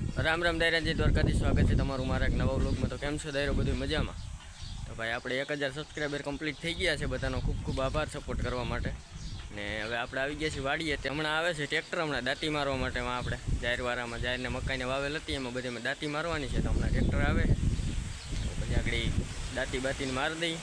રામ રામ દાયરાજી દ્વારકાથી સ્વાગત છે તમારું મારા એક નવા વ્લોગમાં. તો કેમ છો દાયરો બધું? મજામાં? તો ભાઈ, આપણે એક હજાર સબસ્ક્રાઈબર કમ્પ્લીટ થઈ ગયા છે. બધાનો ખૂબ ખૂબ આભાર સપોર્ટ કરવા માટે. ને હવે આપણે આવી ગયા છીએ વાડીએ. તે હમણાં આવે છે ટ્રેક્ટર હમણાં દાંતી મારવા માટે આપણે. જાહેરવારામાં જાહેરને મકાઈને વાવેલ હતી. એમાં બધીમાં દાંતી મારવાની છે. તો હમણાં ટ્રેક્ટર આવે છે. પછી આગળ દાંતી બાતીને મારી દઈ.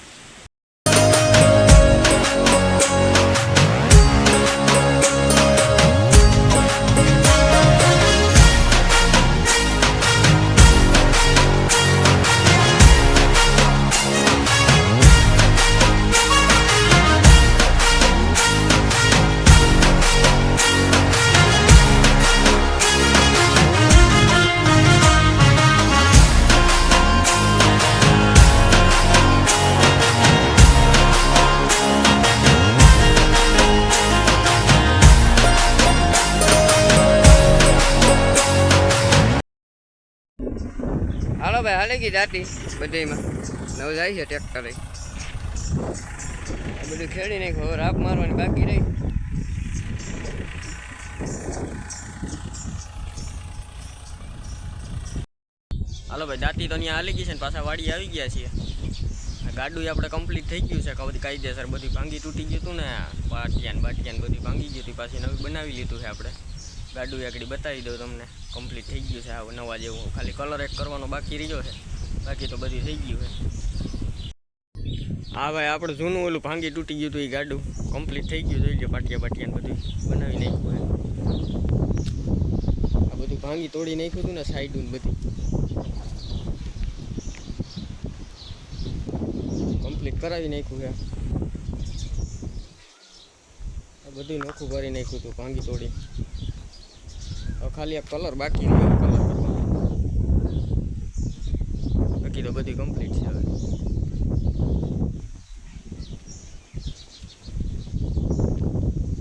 ભાઈ, હાલે ગઈ દાંતી? બધીમાં નવ જાય છે ટ્રેક્ટરે બધું ખેડી નાખ્યું, હવે રાપ મારવાની બાકી રહી. હાલો ભાઈ, દાંતી તો અહીંયા હાલી ગઈ છે ને પાછા વાડી આવી ગયા છીએ. ગાડું આપણે કમ્પ્લીટ થઈ ગયું છે બધી કાયદેસર બધી ભાંગી તૂટી ગયું હતું ને બાટિયાન બાટિયાન બધી ભાંગી ગયું હતી પાછી નવી બનાવી લીધું છે આપણે. ગાડું આગળ બતાવી દઉં તમને. કમ્પ્લીટ થઈ ગયું છે આ નવા જેવું. ખાલી કલર એક કરવાનો બાકી રહ્યો છે. બાકી તો બધું થઈ ગયું છે. હા ભાઈ, આપણે જૂનું ઓલું ભાંગી તૂટી ગયું હતું એ ગાડું. કમ્પ્લીટ થઈ ગયું જોઈ લો, પાટિયા પાટિયાને બધું બનાવી નાખ્યું આ બધું ભાંગી તોડી નાખ્યું હતું ને, સાઈડું બધું. કમ્પ્લીટ કરાવી નાખ્યું છે. આ બધું નોખું કરી નાખ્યું હતું, ભાંગી તોડી. ખાલી આ કલર બાકી રહ્યો કલર બાકી તો બધી કમ્પ્લીટ છે હવે.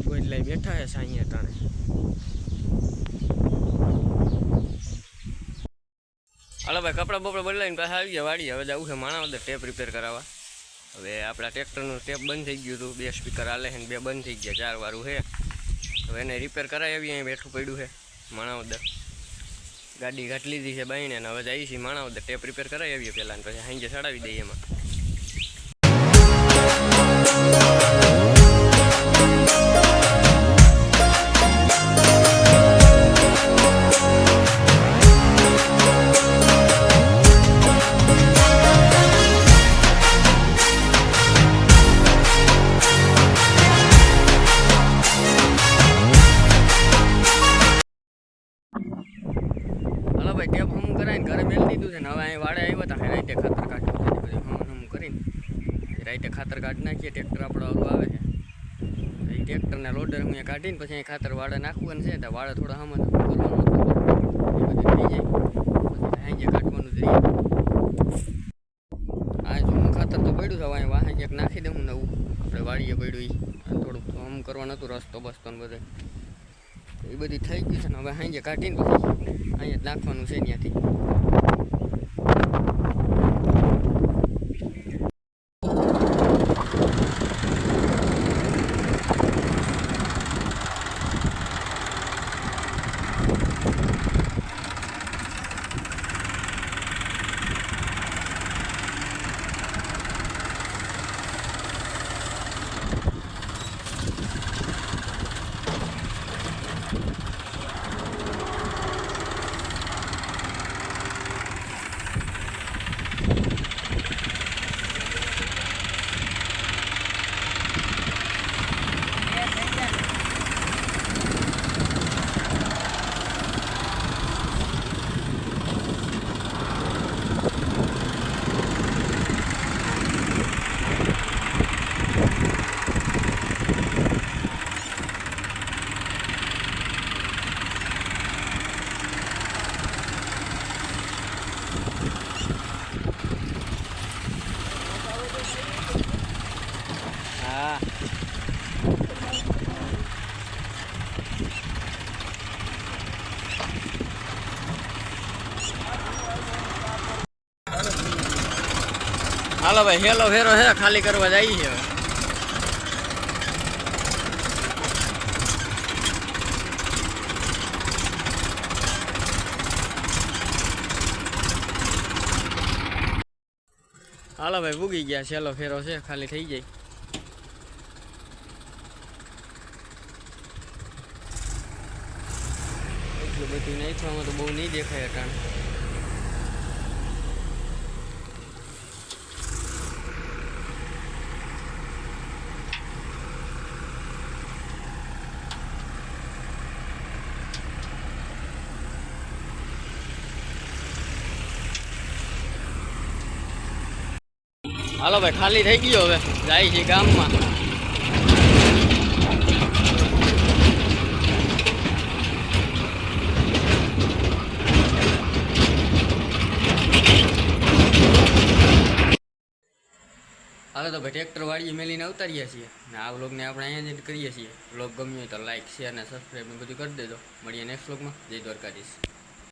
ગોદલાઈ બેઠા છે સાંઈએ અટાણે હાલો ભાઈ, કપડાં બપડા બદલાઈને પાછા આવી ગયા વાડી હવે જવું છે માણાવદર ટેપ રિપેર કરાવવા. હવે આપણા ટ્રેક્ટરનું ટેપ બંધ થઈ ગયું હતું. બે સ્પીકર હાલે છે ને બે બંધ થઈ ગયા. ચાર વારું છે. હવે એને રિપેર કરાવી આવીએ બેઠું પડ્યું છે. માણાવદર. ગાડી ઘાટ લીધી છે બાઈને અને હવે જઈએ છીએ માણાવદર. ટેપ રિપેર કરાવી આવીએ પહેલાં પછી હાંજે ચડાવી દઈએ એમાં. ભાઈ ટેપ હમ કરાવીને ઘરે મેળ દીધું છે ને, હવે અહીં વાડે આવ્યા હતા રાઈતે ખાતર કાઢી છે બધું હમ કરીને. રાઈતે ખાતર કાઢી નાખીએ, ટ્રેક્ટર આપણો આવે છે. એ ટ્રેક્ટરને લોડર હું કાઢીને પછી અહીં ખાતર વાડે નાખવાનું છે તો વાડે થોડા હમ કરવાનું પછી કાઢવાનું જ આ જૂનું ખાતર તો પડ્યું છે અહીં વાહન એક નાખી દઉં નવું આપણે વાડીએ પડ્યું થોડુંક હમ કરવાનું હતું, રસ્તો બસ્તો ને બધે. એ બધી થઈ ગઈ છે ને હવે સાંજે કાઢીને પછી અહીંયા જ છે ત્યાંથી. હાલો ભાઈ, હેલો ફેરો હે, ખાલી કરવા જાય છે હાલો ભાઈ, ભૂગી ગયા છેલ્લો ફેરો છે, ખાલી થઈ જાય. એટલું બધું નાખવામાં તો બહુ નહીં દેખાય અટાણ હાલો ભાઈ ખાલી થઈ ગયો હવે જાય છે ગામમાં હાલો તો ભાઈ ટ્રેક્ટર વાળીએ મેલીને અવતારીએ છીએ. ને આ વ્લોગને આપણે અહીંયા જ કરીએ છીએ. વ્લોગ ગમ્યો હોય તો લાઇક શેર અને સબસ્ક્રાઈબ બધું કરી દેજો. મળીએ નેક્સ્ટ વ્લોગમાં જય દ્વારકાધીશ.